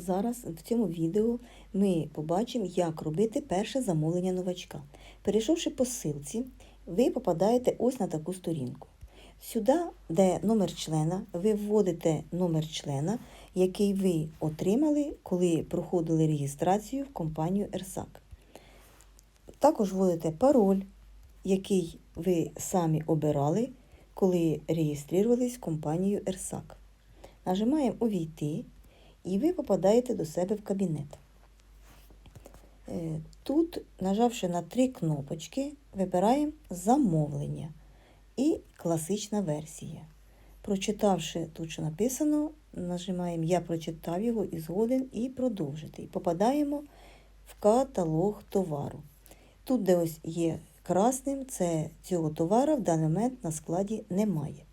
Зараз в цьому відео ми побачимо, як робити перше замовлення новачка. Перейшовши по ссылці, ви попадаєте ось на таку сторінку. Сюди, де номер члена, ви вводите номер члена, який ви отримали, коли проходили реєстрацію в компанію ERSAC. Також вводите пароль, який ви самі обирали, коли реєструвались в компанію ERSAC. Нажимаємо Увійти і ви попадаєте до себе в кабінет. Е, Тут, нажавши на три кнопочки, вибираємо замовлення і класична версія. Прочитавши тут, що написано, нажимаємо Я прочитав його і згоден і продовжити. І попадаємо в каталог товару. Тут, де ось є красним, це цього товару в даний момент на складі немає.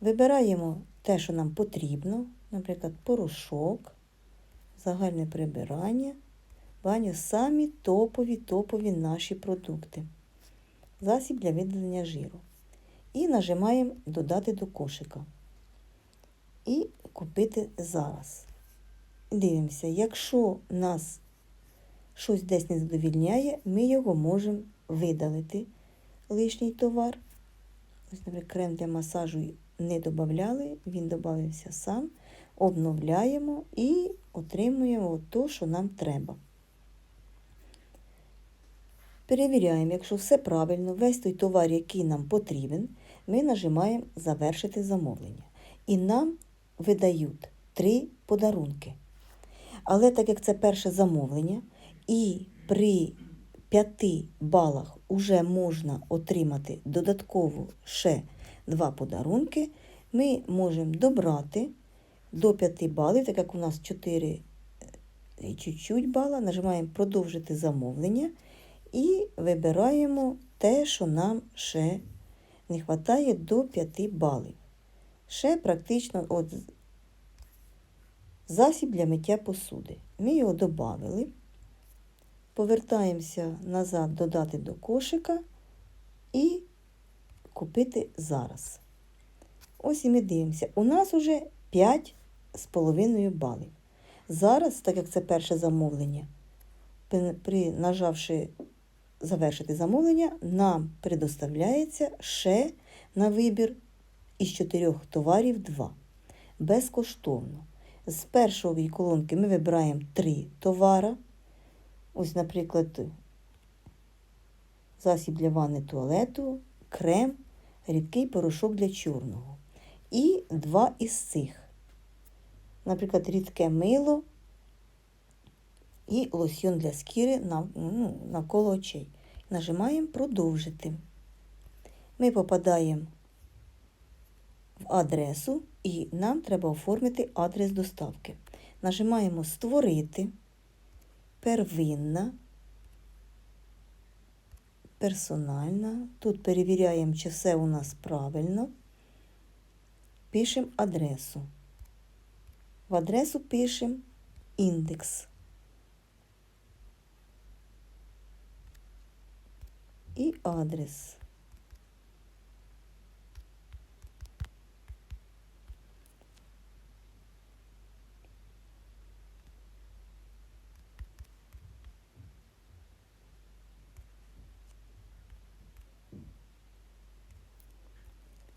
Вибираємо те, що нам потрібно, наприклад, порошок, загальне прибирання, баню самі топові топові наші продукти. Засіб для видалення жиру. І нажимаємо Додати до кошика. І купити зараз. Дивимося, якщо нас щось десь не задовільняє, ми його можемо видалити лишній товар. Ось, наприклад, крем для масажу не додавали, він додався сам. Обновляємо і отримуємо те, що нам треба. Перевіряємо, якщо все правильно, весь той товар, який нам потрібен, ми нажимаємо Завершити замовлення. І нам видають три подарунки. Але так як це перше замовлення, і при 5 балах вже можна отримати додатково ще два подарунки, ми можемо добрати до 5 балів, так як у нас 4 е, і чуть-чуть бала, нажимаємо продовжити замовлення і вибираємо те, що нам ще не вистачає до 5 балів. Ще практично от, засіб для миття посуди. Ми його додали. Повертаємося назад, додати до кошика і купити зараз. Ось і ми дивимося. У нас вже 5 6,5 балів. Зараз, так як це перше замовлення, при нажавши завершити замовлення, нам предоставляється ще на вибір із чотирьох товарів 2. Безкоштовно. З першої колонки ми вибираємо три товари. Ось, наприклад, засіб для ванни туалету, крем, рідкий порошок для чорного. І два із цих. Наприклад, рідке мило і лосьйон для шкіри ну, навколо очей. Нажимаємо Продовжити. Ми попадаємо в адресу, і нам треба оформити адрес доставки. Нажимаємо Створити, первинна, персональна. Тут перевіряємо, чи все у нас правильно. Пишемо адресу. В адресу пишемо індекс. І адрес.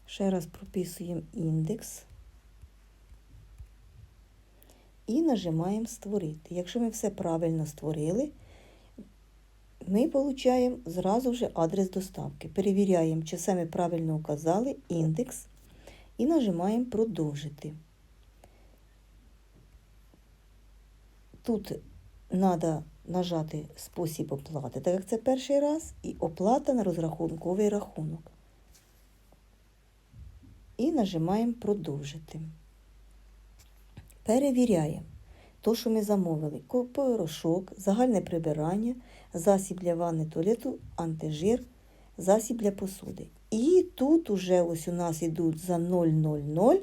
Ще раз прописуємо індекс і нажимаємо Створити. Якщо ми все правильно створили, ми отримуємо зразу ж адрес доставки. Перевіряємо, чи все правильно указали, індекс, і нажимаємо Продовжити. Тут треба нажати спосіб оплати, так як це перший раз, і оплата на розрахунковий рахунок і нажимаємо Продовжити. Перевіряємо то, що ми замовили: порошок, загальне прибирання, засіб для ванни туалету, антижир, засіб для посуди. І тут уже ось у нас йдуть за 0,00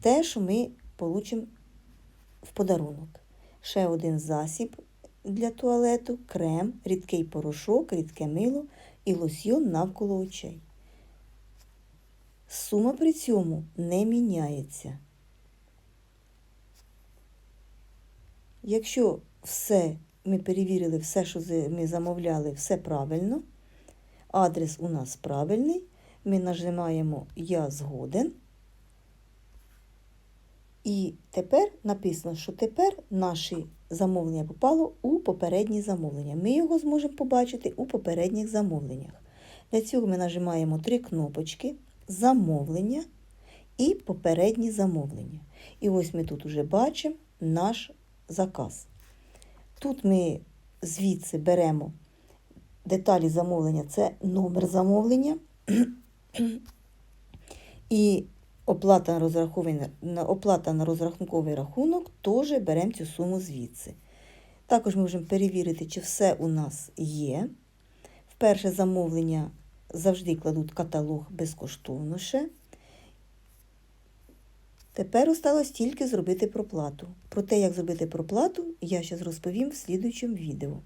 те, що ми получимо в подарунок. Ще один засіб для туалету, крем, рідкий порошок, рідке мило і лосьйон навколо очей. Сума при цьому не міняється. Якщо все ми перевірили, все, що ми замовляли, все правильно, адрес у нас правильний, ми нажимаємо Я згоден. І тепер написано, що тепер наше замовлення попало у попередні замовлення. Ми його зможемо побачити у попередніх замовленнях. Для цього ми нажимаємо три кнопочки Замовлення і попередні замовлення. І ось ми тут уже бачимо наш заказ. Тут ми звідси беремо деталі замовлення, це номер замовлення. І оплата на, оплата на розрахунковий рахунок теж беремо цю суму звідси. Також ми можемо перевірити, чи все у нас є. В перше замовлення завжди кладуть каталог безкоштовно ще. Тепер осталось тільки зробити проплату. Про те, як зробити проплату, я зараз розповім в слідуючому відео.